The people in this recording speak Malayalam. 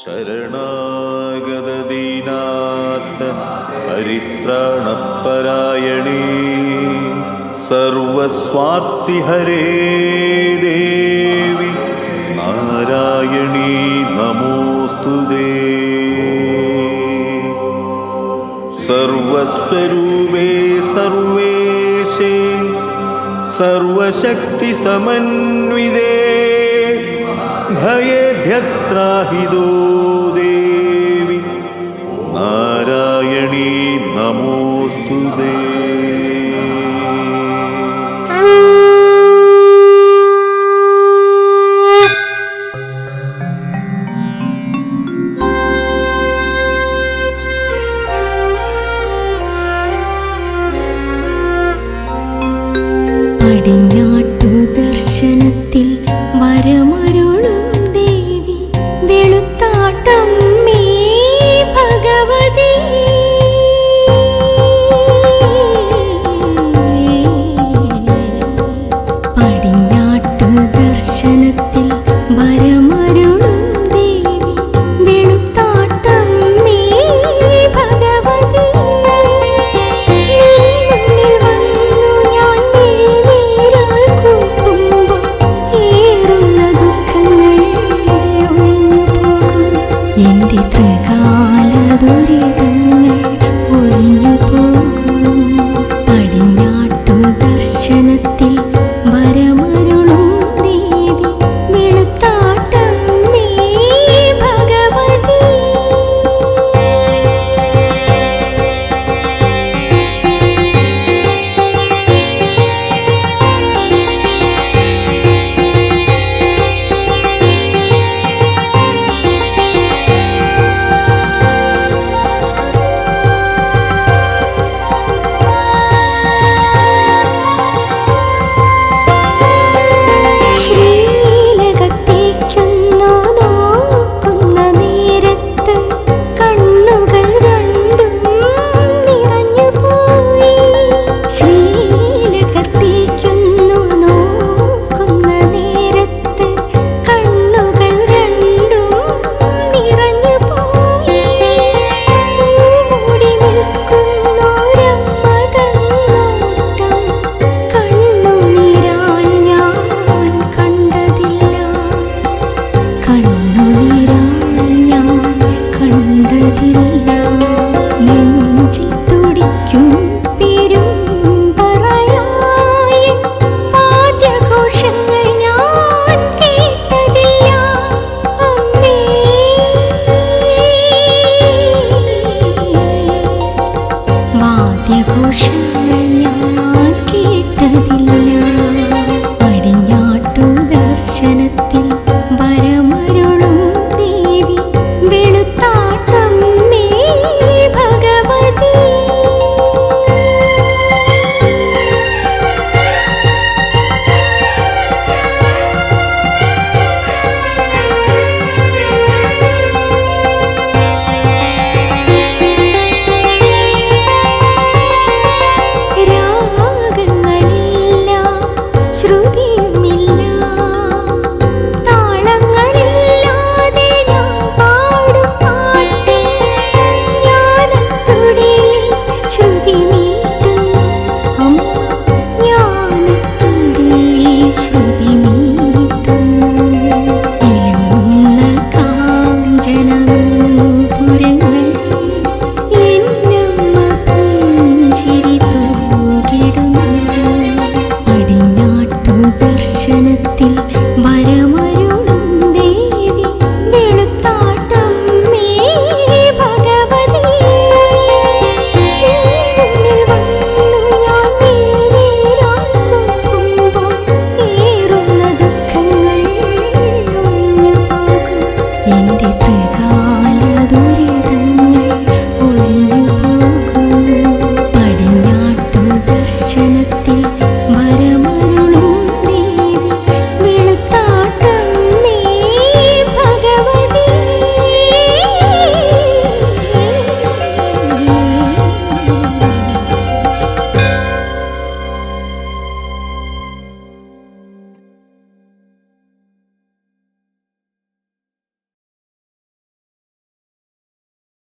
ശരണാഗതദീനാത്ത പരിത്രാണപരായണേ സർവസ്വാർത്ഥി ഹരേ ദേവി നാരായണീ നമോസ്തുതേ സർവസ്വരൂപേ സർവേശേ സർവശക്തി സമന്വിതേ भयेभ्यस्त्राहि दो ยินดีเธอเข้ घोषया केटदिल 不必